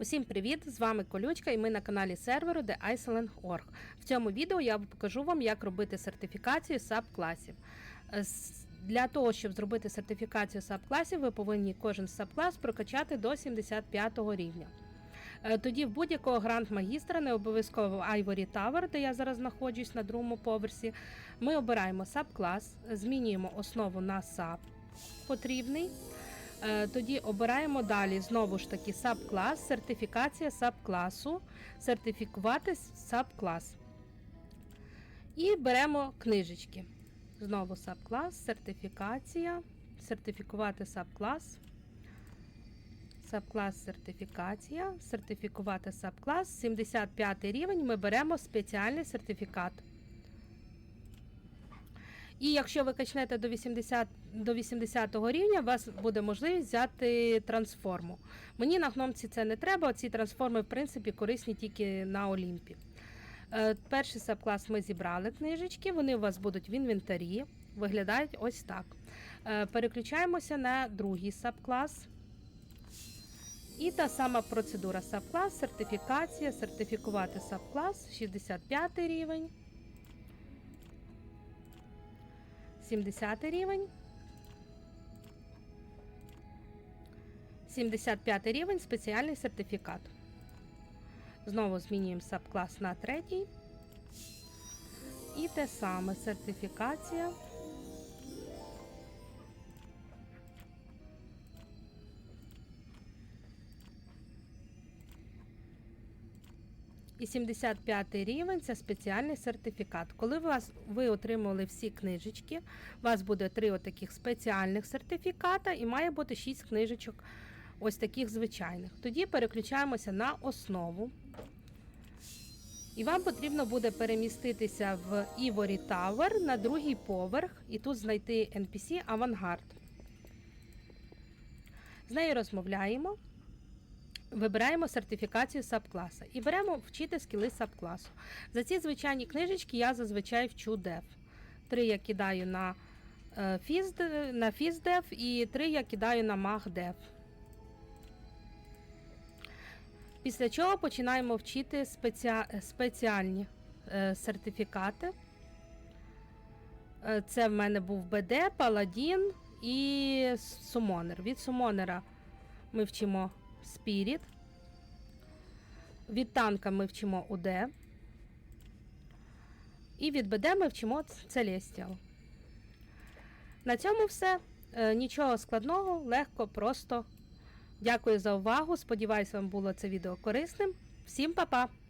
Усім привіт! З вами Колючка і ми на каналі серверу The Iceland.org. В цьому відео я покажу вам, як робити сертифікацію SAP класів. Е, Для того, щоб зробити сертифікацію SAP класів, ви повинні кожен SAP клас прокачати до 75 рівня. Е, Тоді в будь-якого грант-магістра, не обов'язково в Ivory Tower, де я зараз знаходжусь на другому поверсі, ми обираємо SAP клас, змінюємо основу на SAP потрібний. Е, Тоді обираємо далі знову ж таки SAP клас, сертифікація SAP класу, сертифікувати SAP клас. І беремо книжечки. Знову SAP клас, сертифікація, сертифікувати SAP клас. SAP клас сертифікація, сертифікувати SAP клас, 75 рівень. Ми беремо спеціальний сертифікат. І якщо ви качнете до 80 до 80 рівня, у вас буде можливість взяти трансформу. Мені на гномці це не треба. Ці трансформи, в принципі, корисні тільки на Олімпі. Е, Перший сабклас ми зібрали книжечки, вони у вас будуть в інвентарі. Виглядають ось так. Е, Переключаємося на другий сабклас. І та сама процедура сабклас, сертифікація, сертифікувати сабклас, 65 рівень. 70 рівень. 75 рівень спеціальний сертифікат. Знову змінюємо сабклас на третій. І те саме сертифікація. І 75 рівень це спеціальний сертифікат. Коли вас ви отримали всі книжечки, у вас буде три отаких спеціальних сертифіката і має бути 6 книжечок, ось таких звичайних. Тоді переключаємося на основу. І вам потрібно буде переміститися в Ivory Tower на другий поверх і тут знайти NPC Авангард. З нею розмовляємо. Вибираємо сертифікацію сабкласа і беремо вчити скіли сабкласу. За ці звичайні книжечки я зазвичай вчу дев. Три я кидаю на е, на фіздев і три я кидаю на магдев. Після чого починаємо вчити спеціа, спеціальні е, сертифікати. Е, Це в мене був БД, Паладін і Сумонер. Від Сумонера ми вчимо Spirit. Від танка ми вчимо УД. І від БД ми вчимо Celestial. На цьому все. Е, Нічого складного, легко, просто. Дякую за увагу. Сподіваюсь, вам було це відео корисним. Всім па-па!